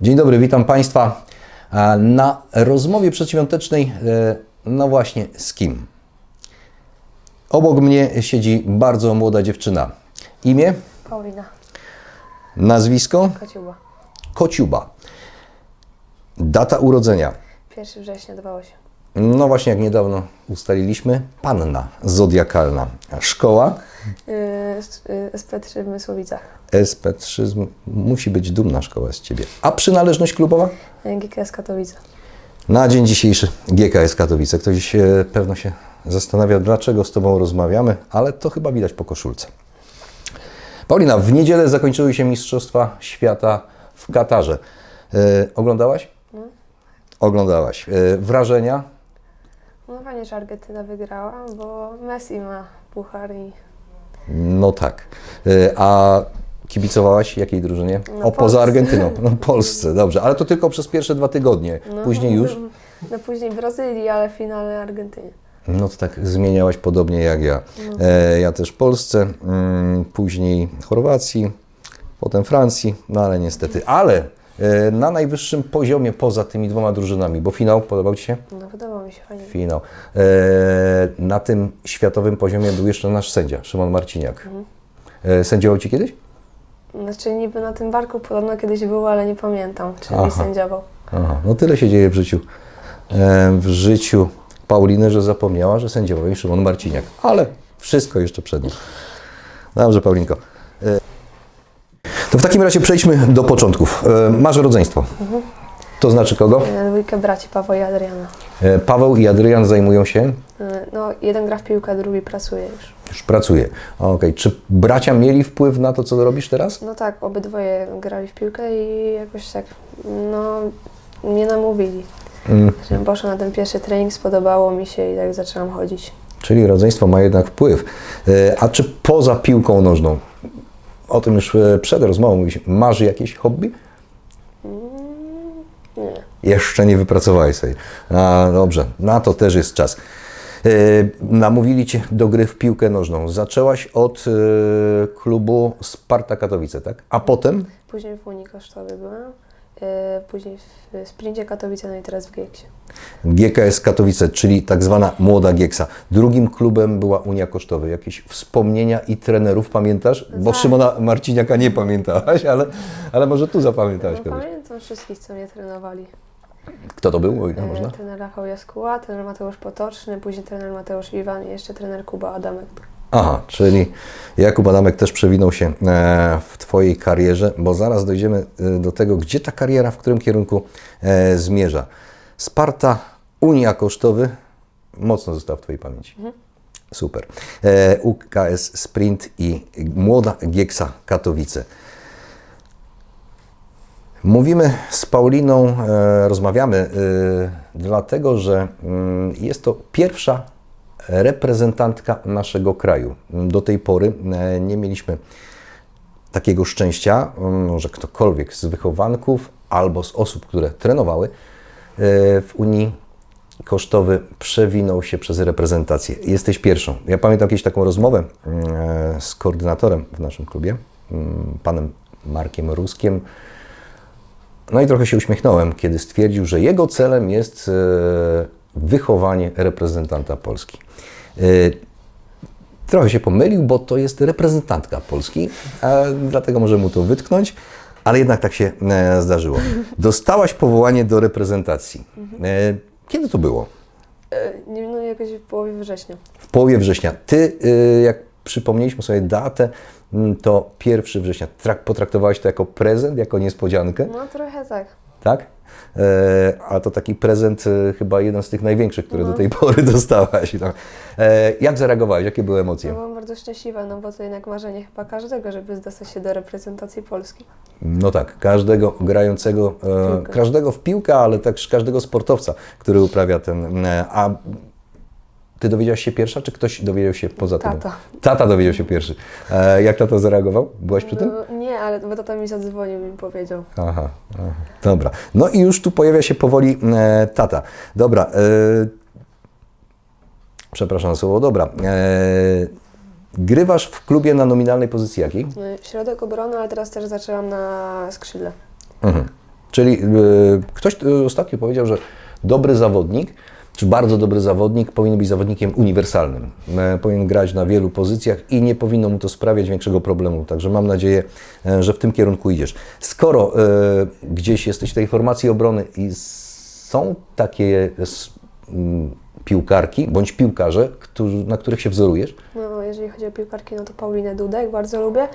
Dzień dobry, witam Państwa na rozmowie przedświątecznej. e, No właśnie, z kim? Obok mnie siedzi bardzo młoda dziewczyna. Imię, Paulina nazwisko Kociuba. Kociuba. Data urodzenia. 1 września 28. No właśnie, jak niedawno ustaliliśmy, panna zodiakalna. Szkoła SP3 w Mysłowicach. SP3 z- musi być dumna szkoła z Ciebie. A przynależność klubowa? Yy, GKS Katowice. Na dzień dzisiejszy GKS Katowice. Ktoś pewno się zastanawia, dlaczego z Tobą rozmawiamy, ale to chyba widać po koszulce. Paulina, w niedzielę zakończyły się Mistrzostwa Świata w Katarze. E, oglądałaś? Oglądałaś. E, wrażenia? No fajnie, że Argentyna wygrała, bo Messi ma puchar i No tak. E, a kibicowałaś jakiej drużynie? No, o, poza. Argentyną. No Polsce, dobrze. Ale to tylko przez pierwsze dwa tygodnie. no, Później już? No później Brazylii, ale w finale Argentynie. No to tak zmieniałaś podobnie jak ja. E, ja też Polsce, mm, później Chorwacji, potem Francji, no ale niestety. Ale na najwyższym poziomie poza tymi dwoma drużynami, bo finał podobał Ci się? No podobało mi się fajnie. Finał. E, na tym światowym poziomie był jeszcze nasz sędzia, Szymon Marciniak. E, sędziował Ci kiedyś? Znaczy niby na tym barku podobno kiedyś było, ale nie pamiętam, czy Aha. mi sędziował. Aha, no tyle się dzieje w życiu. E, w życiu Pauliny, że zapomniała, że sędziował jej Szymon Marciniak. Ale wszystko jeszcze przed nim. Dobrze, Paulinko. E, to w takim razie przejdźmy do początków. E, masz rodzeństwo. To znaczy kogo? Yy, Dwójkę braci Pawła i Adriana. E, Paweł i Adrian zajmują się, No jeden gra w piłkę, drugi pracuje już. już pracuje. Okej, Czy bracia mieli wpływ na to, co robisz teraz? No tak, obydwoje grali w piłkę i jakoś tak, no, mnie namówili. Mm, Że poszłam na ten pierwszy trening, spodobało mi się i tak zaczęłam chodzić. czyli rodzeństwo ma jednak wpływ. E, a czy poza piłką nożną, o tym już e, przed rozmową mówiliśmy, masz jakieś hobby? Nie. Jeszcze nie wypracowałeś sobie. A, dobrze, na to też jest czas. E, namówili Cię do gry w piłkę nożną. Zaczęłaś od e, klubu Sparta Katowice, tak? A potem? Później w Unii Kosztowy byłam, yy, później w Sprincie Katowice, no i teraz w Gieksie. GKS Katowice, czyli tak zwana Młoda Gieksa. Drugim klubem była Unia Kosztowy. Jakieś wspomnienia i trenerów pamiętasz? Bo Tak. Szymona Marciniaka nie pamiętałaś, ale, ale może tu zapamiętałaś No, kogoś. pamiętam wszystkich, co mnie trenowali. Kto to był, o ile Yy, można? Trener Rafał Jaskuła, trener Mateusz Potoczny, później trener Mateusz Iwan i jeszcze trener Kuba Adamek. Aha, czyli Jakub Adamek też przewinął się e, w Twojej karierze, bo zaraz dojdziemy e, do tego, gdzie ta kariera, w którym kierunku e, zmierza. Sparta, Unia Kosztowy, mocno został w Twojej pamięci. Super. E, UKS Sprint i Młoda Gieksa Katowice. Mówimy z Pauliną, rozmawiamy, dlatego że mm, jest to pierwsza reprezentantka naszego kraju. Do tej pory e, nie mieliśmy takiego szczęścia, mm, że ktokolwiek z wychowanków albo z osób, które trenowały e, w Unii Kosztowy przewinął się przez reprezentację. Jesteś pierwszą. Ja pamiętam jakąś taką rozmowę mm, z koordynatorem w naszym klubie, mm, panem Markiem Ruskiem. No i trochę się uśmiechnąłem, kiedy stwierdził, że jego celem jest e, wychowanie reprezentanta Polski. E, Trochę się pomylił, bo to jest reprezentantka Polski, dlatego może mu to wytknąć, ale jednak tak się e, zdarzyło. Dostałaś powołanie do reprezentacji. E, Kiedy to było? No jakoś w połowie września. W połowie września. Ty, jak przypomnieliśmy sobie datę, to 1 września. Trak, potraktowałaś to jako prezent, jako niespodziankę, No trochę tak. Tak? E, a to taki prezent e, chyba jeden z tych największych, które do tej pory dostałaś. No. E, jak zareagowałeś? Jakie były No, emocje? byłam bardzo szczęśliwa, no bo to jednak marzenie chyba każdego, żeby dostać się do reprezentacji Polski. No tak, każdego grającego, każdego w piłkę, ale też każdego sportowca, który uprawia ten. A ty dowiedziałaś się pierwsza, czy ktoś dowiedział się poza tym? Tata. Tata dowiedział się pierwszy. E, jak tata zareagował? Byłaś przy tym? No, nie, ale bo tata mi zadzwonił i mi powiedział. Aha, aha, dobra. No i już tu pojawia się powoli e, tata. Dobra. E, przepraszam za słowo, dobra. E, grywasz w klubie na nominalnej pozycji jakiej? Yy, Środek obrony, ale teraz też zaczęłam na skrzydle. Mhm. Czyli ktoś ostatnio powiedział, że dobry zawodnik, czy bardzo dobry zawodnik powinien być zawodnikiem uniwersalnym. E, powinien grać na wielu pozycjach i nie powinno mu to sprawiać większego problemu. Także mam nadzieję, e, że w tym kierunku idziesz. Skoro e, gdzieś jesteś w tej formacji obrony i są takie piłkarki bądź piłkarze, którzy, na których się wzorujesz, No, jeżeli chodzi o piłkarki, no to Paulinę Dudek bardzo lubię,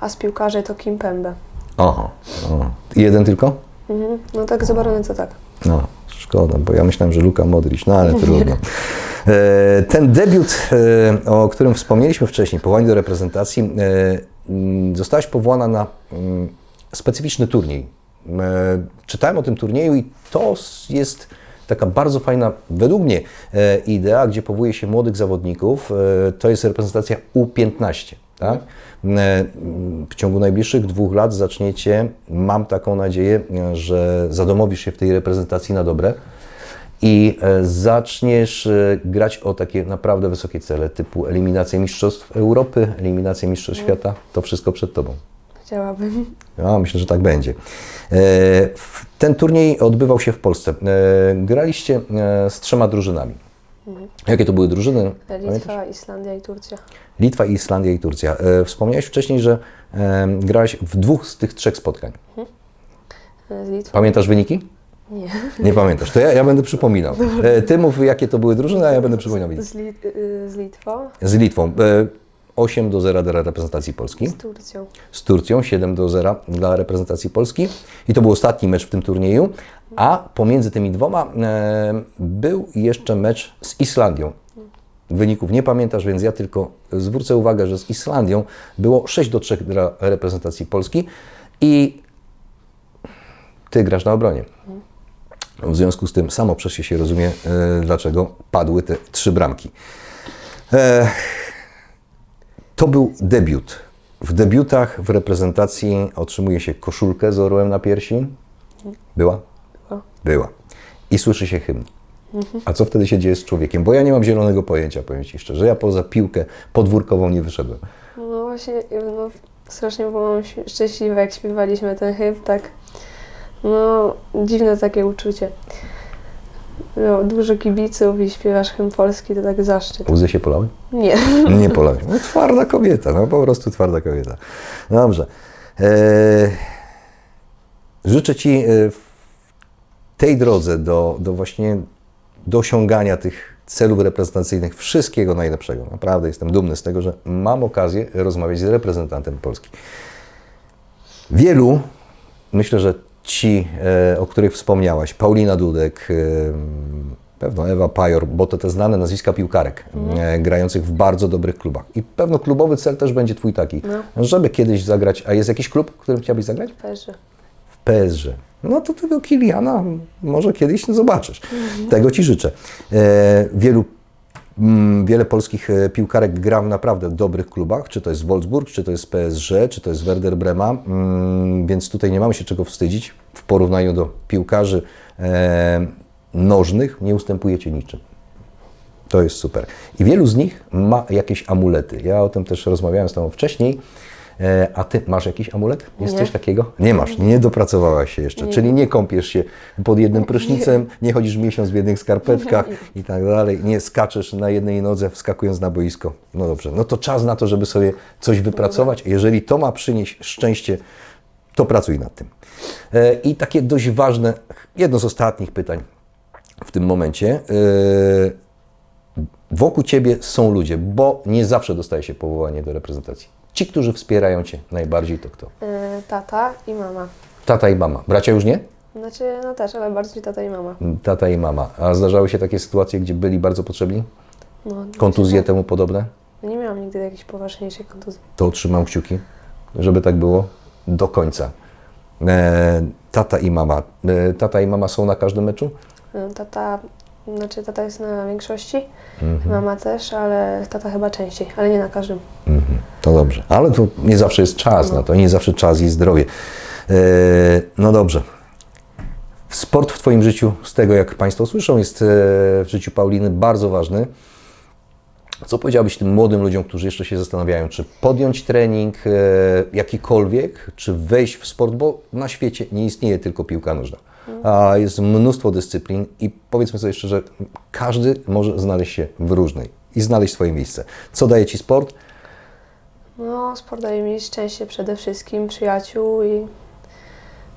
a z piłkarzy to Kim Pembe. Aha. O. Jeden tylko? Mhm. No tak z obrony to tak. No, szkoda, bo ja myślałem, że Luka Modric, no ale trudno. E, Ten debiut, e, o którym wspomnieliśmy wcześniej, powołanie do reprezentacji, e, zostałaś powołana na specyficzny turniej. Czytałem o tym turnieju i to jest taka bardzo fajna, według mnie, idea, gdzie powołuje się młodych zawodników. To jest reprezentacja U15. Tak? W ciągu najbliższych dwóch lat zaczniecie, mam taką nadzieję, że zadomowisz się w tej reprezentacji na dobre i e, zaczniesz e, grać o takie naprawdę wysokie cele, typu eliminację Mistrzostw Europy, eliminację Mistrzostw Świata. To wszystko przed Tobą. Chciałabym. Ja myślę, że tak będzie. E, Ten turniej odbywał się w Polsce. Graliście z trzema drużynami. Jakie to były drużyny? Pamiętasz? Litwa, Islandia i Turcja. Litwa, Islandia i Turcja. E, Wspomniałeś wcześniej, że e, grałeś w dwóch z tych trzech spotkań. E, Litwą. Pamiętasz wyniki? Nie. Nie pamiętasz. To ja, ja będę przypominał. E, Ty mów, jakie to były drużyny, a ja będę przypominał. Z, y, z Litwą, Z Litwą. E, 8 do 0 dla reprezentacji Polski. z Turcją. z Turcją 7 do 0 dla reprezentacji Polski. I to był ostatni mecz w tym turnieju. A pomiędzy tymi dwoma e, był jeszcze mecz z Islandią. Wyników nie pamiętasz, więc ja tylko zwrócę uwagę, że z Islandią było 6 do 3 dla reprezentacji Polski i ty grasz na obronie. W związku z tym samo przez się się rozumie, e, dlaczego padły te trzy bramki. E, to był debiut. W debiutach w reprezentacji otrzymuje się koszulkę z orłem na piersi. Była? Była. Była. I słyszy się hymn. A co wtedy się dzieje z człowiekiem? Bo ja nie mam zielonego pojęcia, powiem Ci szczerze. Ja poza piłkę podwórkową nie wyszedłem. No właśnie, no, strasznie byłam szczęśliwa, jak śpiewaliśmy ten hymn, tak. No, dziwne takie uczucie. No, dużo kibiców i śpiewasz hymn polski, to tak zaszczyt. Łzy się polały? Nie. Nie polały. No, twarda kobieta, no po prostu twarda kobieta. Dobrze. E, życzę Ci e, w tej drodze do, do właśnie do osiągania tych celów reprezentacyjnych wszystkiego najlepszego. Naprawdę jestem dumny z tego, że mam okazję rozmawiać z reprezentantem Polski. Wielu, myślę, że ci, e, o których wspomniałaś, Paulina Dudek, e, pewno Ewa Pajor, bo to te znane nazwiska piłkarek, e, grających w bardzo dobrych klubach. I pewno klubowy cel też będzie Twój taki, żeby kiedyś zagrać, a jest jakiś klub, w którym chciałbyś zagrać? Perzy. w PSG. No to tego Kiliana może kiedyś zobaczysz. Tego Ci życzę. E, wielu, mm, wiele polskich e, piłkarek gra w naprawdę dobrych klubach, czy to jest Wolfsburg, czy to jest PSG, czy to jest Werder Brema, mm, więc tutaj nie mamy się czego wstydzić. W porównaniu do piłkarzy e, nożnych nie ustępujecie niczym. To jest super. I wielu z nich ma jakieś amulety. Ja o tym też rozmawiałem z Tobą wcześniej. E, A Ty masz jakiś amulet? Jest Nie. coś takiego? Nie masz, nie dopracowałaś się jeszcze. Nie. Czyli nie kąpiesz się pod jednym prysznicem, nie chodzisz miesiąc w jednych skarpetkach i tak dalej. Nie skaczesz na jednej nodze, wskakując na boisko. No dobrze, no to czas na to, żeby sobie coś wypracować. Jeżeli to ma przynieść szczęście, to pracuj nad tym. E, I takie dość ważne, jedno z ostatnich pytań w tym momencie. E, Wokół Ciebie są ludzie, bo nie zawsze dostaje się powołanie do reprezentacji. Ci, którzy wspierają Cię najbardziej, to kto? E, tata i mama. Tata i mama. Bracia już nie? Znaczy, no też, ale bardziej tata i mama. Tata i mama. A zdarzały się takie sytuacje, gdzie byli bardzo potrzebni? No, Kontuzje temu podobne? Nie miałam nigdy jakiejś poważniejszej kontuzji. To trzymam kciuki, żeby tak było do końca. E, tata i mama. E, tata i mama są na każdym meczu? E, Tata, znaczy tata jest na większości, Mhm. mama też, ale tata chyba częściej, ale nie na każdym. Mhm, to dobrze. Ale to nie zawsze jest czas na to, nie zawsze czas i zdrowie. E, no dobrze. Sport w Twoim życiu, z tego jak Państwo słyszą, jest e, w życiu Pauliny bardzo ważny. Co powiedziałbyś tym młodym ludziom, którzy jeszcze się zastanawiają, czy podjąć trening e, jakikolwiek, czy wejść w sport, bo na świecie nie istnieje tylko piłka nożna, a jest mnóstwo dyscyplin i powiedzmy sobie szczerze, każdy może znaleźć się w różnej i znaleźć swoje miejsce. Co daje Ci sport? No, sport daje mi szczęście przede wszystkim, przyjaciół i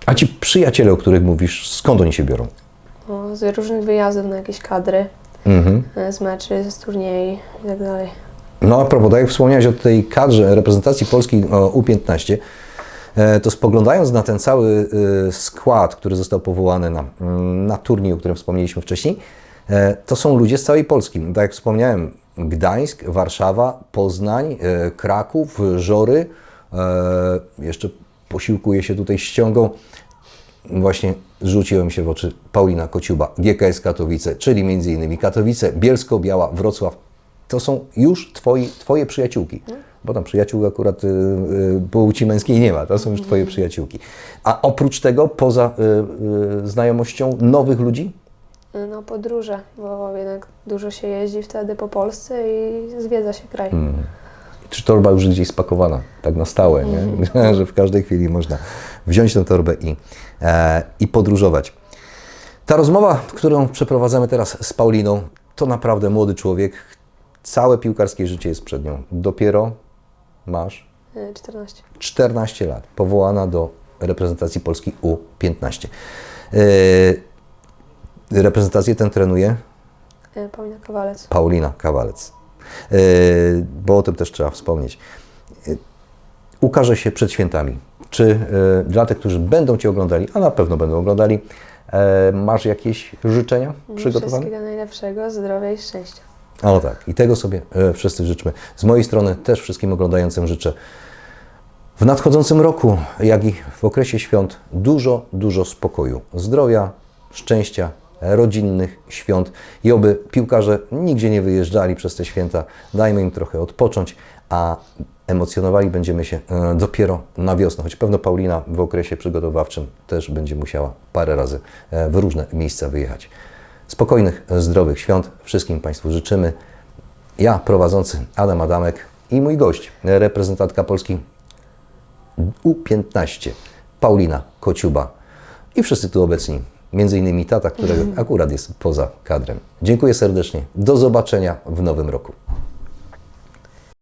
A Ci przyjaciele, o których mówisz, skąd oni się biorą? no, z różnych wyjazdów na jakieś kadry, Mhm. e, z meczy, z turniej i tak dalej. No a propos, tak jak wspomniałeś o tej kadrze reprezentacji Polski o, U15, e, to spoglądając na ten cały e, skład, który został powołany na, mm, na turniej, o którym wspomnieliśmy wcześniej, e, to są ludzie z całej Polski. Tak jak wspomniałem, Gdańsk, Warszawa, Poznań, e, Kraków, Żory, e, jeszcze posiłkuje się tutaj ściągą. Właśnie rzuciłem się w oczy Paulina Kociuba, GKS Katowice, czyli m.in. Katowice, Bielsko-Biała, Wrocław. To są już twoi, Twoje przyjaciółki. Bo tam przyjaciół akurat y, płci męskiej nie ma, to są już Twoje przyjaciółki. A oprócz tego, poza znajomością nowych ludzi, E, No, podróże, bo jednak dużo się jeździ wtedy po Polsce i zwiedza się kraj. czy torba już gdzieś spakowana, tak na stałe, nie? że w każdej chwili można wziąć tę torbę i, e, i podróżować. Ta rozmowa, którą przeprowadzamy teraz z Pauliną, to naprawdę młody człowiek. Całe piłkarskie życie jest przed nią. Dopiero masz E, 14. 14 lat, powołana do reprezentacji Polski U15. Yy, reprezentację tę trenuje E, Paulina Kowalec. Paulina Kawalec. Yy, bo o tym też trzeba wspomnieć. Yy, ukaże się przed świętami. Czy dla tych, którzy będą Cię oglądali, a na pewno będą oglądali, masz jakieś życzenia przygotowane? Wszystkiego najlepszego, zdrowia i szczęścia. O tak, i tego sobie wszyscy życzmy. Z mojej strony też wszystkim oglądającym życzę w nadchodzącym roku, jak i w okresie świąt, dużo, dużo spokoju, zdrowia, szczęścia, rodzinnych świąt i oby piłkarze nigdzie nie wyjeżdżali przez te święta. Dajmy im trochę odpocząć, a emocjonowali będziemy się e, dopiero na wiosnę, choć pewno Paulina w okresie przygotowawczym też będzie musiała parę razy e, w różne miejsca wyjechać. Spokojnych, zdrowych świąt wszystkim Państwu życzymy. Ja, prowadzący Adam Adamek i mój gość, reprezentantka Polski U15, Paulina Kociuba i wszyscy tu obecni, między innymi tata, którego akurat jest poza kadrem. Dziękuję serdecznie. Do zobaczenia w nowym roku.